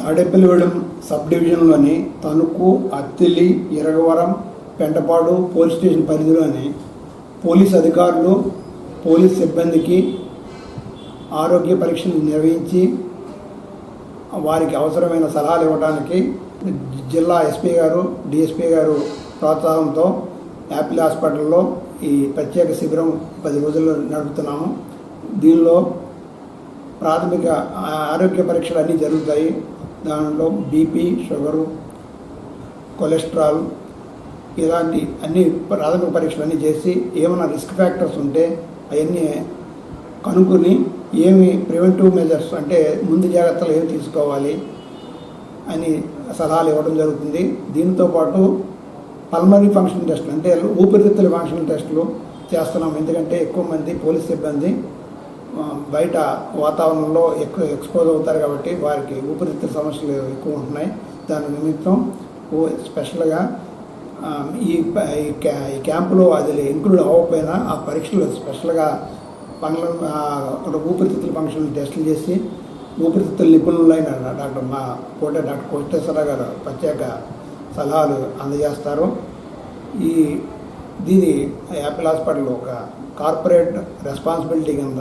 Tadepalligudem sub డివిజన్లోని Tanuku Attili Iragavaram Pentapadu police station పరిధిలోని police అధికారులు పోలీస్ సిబ్బందికి ఆరోగ్య పరీక్షలు నిర్వహించి వారికి అవసరమైన సలహాలు ఇవ్వడానికి జిల్లా ఎస్పీ గారు డిఎస్పీ గారు ప్రోత్సాహంతో యాపిల్ హాస్పిటల్లో ఈ ప్రత్యేక శిబిరం పది రోజుల్లో నడుపుతున్నాము. దీనిలో ప్రాథమిక ఆరోగ్య పరీక్షలు అన్నీ జరుగుతాయి. దానిలో బీపీ షుగరు కొలెస్ట్రాల్ ఇలాంటి అన్ని ప్రాథమిక పరీక్షలు అన్నీ చేసి ఏమైనా రిస్క్ ఫ్యాక్టర్స్ ఉంటే అవన్నీ కనుక్కొని ఏమి ప్రివెంటివ్ మెజర్స్ అంటే ముందు జాగ్రత్తలు ఏమి తీసుకోవాలి అని సలహాలు ఇవ్వడం జరుగుతుంది. దీంతో పాటు పల్మరీ ఫంక్షన్ టెస్టులు అంటే ఊపిరితిత్తుల ఫంక్షన్ టెస్టులు చేస్తున్నాం. ఎందుకంటే ఎక్కువ మంది పోలీస్ సిబ్బంది బయట వాతావరణంలో ఎక్కువ ఎక్స్పోజ్ అవుతారు కాబట్టి వారికి ఊపిరితిత్తుల సమస్యలు ఎక్కువ ఉంటున్నాయి. దాని నిమిత్తం స్పెషల్గా ఈ ఈ క్యా- ఈ క్యాంపులో అది ఇంక్లూడ్ అవ్వకపోయినా ఆ పరీక్షలు స్పెషల్గా పనుల అక్కడ ఊపిరితిత్తుల ఫంక్షన్ టెస్టులు చేసి ఊపిరితిత్తుల నిపుణులైన డాక్టర్ మా కోట డాక్టర్ కోటేశ్వరరావు గారు ప్రత్యేక సలహాలు అందజేస్తారు. ఈ దీని యాపిల్ హాస్పిటల్ ఒక కార్పొరేట్ రెస్పాన్సిబిలిటీ కింద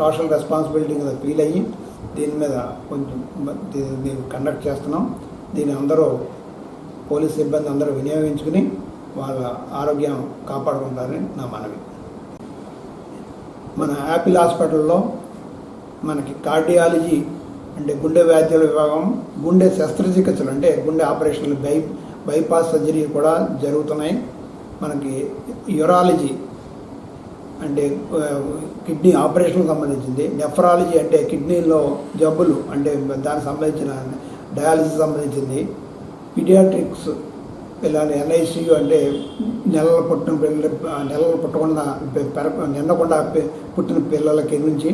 సోషల్ రెస్పాన్సిబిలిటీ కింద ఫీల్ అయ్యి దీని మీద కొంచెం దీన్ని కండక్ట్ చేస్తున్నాం. దీన్ని అందరూ పోలీస్ సిబ్బంది అందరూ వినియోగించుకుని వాళ్ళ ఆరోగ్యం కాపాడుకుంటారని నా మనవి. మన యాపిల్ హాస్పిటల్లో మనకి కార్డియాలజీ అంటే గుండె వ్యాధ్యుల విభాగం గుండె శస్త్రచికిత్సలు అంటే గుండె ఆపరేషన్లు బై బైపాస్ సర్జరీ కూడా జరుగుతున్నాయి. మనకి యూరాలజీ అంటే కిడ్నీ ఆపరేషన్కి సంబంధించింది. నెఫ్రాలజీ అంటే కిడ్నీలో జబ్బులు అంటే దానికి సంబంధించిన డయాలసిస్ సంబంధించింది. పీడియాట్రిక్స్ పిల్లలు ఎన్ఐసియు అంటే నెలలు పుట్టిన పిల్లలు నెలలు పుట్టకుండా పెర నిండకుండా పుట్టిన పిల్లలకి నుంచి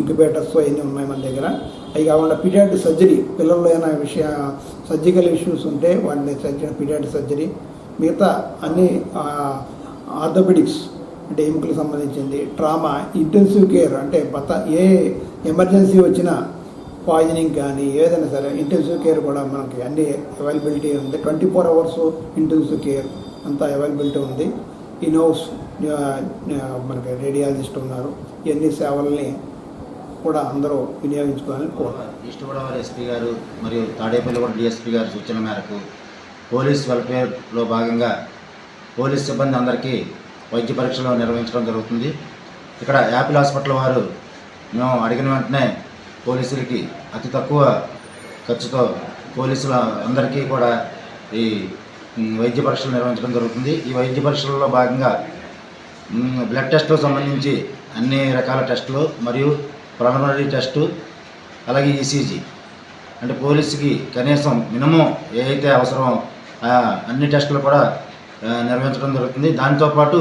ఇంక్యుబేటర్స్ అవన్నీ ఉన్నాయి మన దగ్గర. అవి కాకుండా పీడియాట్రిక్ సర్జరీ పిల్లల్లో ఏమైనా విషయ సర్జికల్ ఇష్యూస్ ఉంటే వాటిని సర్జరీ పీడియాట్రిక్ సర్జరీ. మిగతా అన్ని ఆర్థోపెడిక్స్ అంటే ఎముకలకు సంబంధించింది. ట్రామా ఇంటెన్సివ్ కేర్ అంటే బత ఏ ఎమర్జెన్సీ వచ్చినా పాయిజనింగ్ కానీ ఏదైనా సరే ఇంటెన్సివ్ కేర్ కూడా మనకి అన్ని అవైలబిలిటీ ఉంది. Twenty four hours intensive care అంతా అవైలబిలిటీ ఉంది. ఈ మనకి రేడియాలజిస్ట్ ఉన్నారు. ఇవన్నీ సేవల్ని కూడా అందరూ వినియోగించుకోవాలని కోరుతారు ఈస్ట్ గోదావరి ఎస్పీ గారు మరియు తాడేపల్లి కూడా డిఎస్పీ గారి సూచన మేరకు పోలీస్ వెల్ఫేర్లో భాగంగా పోలీస్ సిబ్బంది అందరికీ వైద్య పరీక్షలు నిర్వహించడం జరుగుతుంది. ఇక్కడ యాపిల్ హాస్పిటల్ వారు మేము అడిగిన వెంటనే పోలీసులకి అతి తక్కువ ఖర్చుతో పోలీసుల అందరికీ కూడా ఈ వైద్య పరీక్షలు నిర్వహించడం జరుగుతుంది. ఈ వైద్య పరీక్షలలో భాగంగా బ్లడ్ టెస్ట్కు సంబంధించి అన్ని రకాల టెస్టులు మరియు ప్రాణమరీ టెస్టు అలాగే ఈసీజీ. అంటే పోలీసుకి కనీసం మినిమం ఏ అయితే అవసరమో అన్ని టెస్టులు కూడా నిర్వహించడం జరుగుతుంది. దాంతోపాటు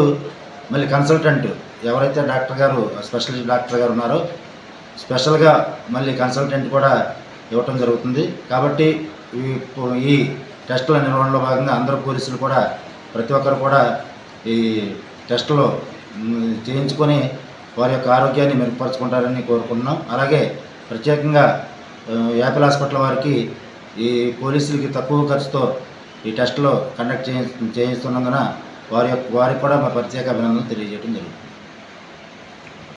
మళ్ళీ కన్సల్టెంట్ ఎవరైతే డాక్టర్ గారు స్పెషలిస్ట్ డాక్టర్ గారు ఉన్నారో స్పెషల్గా మళ్ళీ కన్సల్టెంట్ కూడా ఇవ్వటం జరుగుతుంది. కాబట్టి ఈ టెస్టుల నిర్వహణలో భాగంగా అందరూ పోలీసులు కూడా ప్రతి ఒక్కరు కూడా ఈ టెస్టులు చేయించుకొని వారి యొక్క ఆరోగ్యాన్ని మెరుగుపరుచుకుంటారని కోరుకుంటున్నాం. అలాగే ప్రత్యేకంగా యాపిల్ హాస్పిటల్ వారికి ఈ పోలీసులకి తక్కువ ఖర్చుతో ఈ టెస్టులు కండక్ట్ చేయి చేయిస్తున్నందున వారి యొక్క వారికి కూడా మా ప్రత్యేక అభినందనలు తెలియజేయడం జరుగుతుంది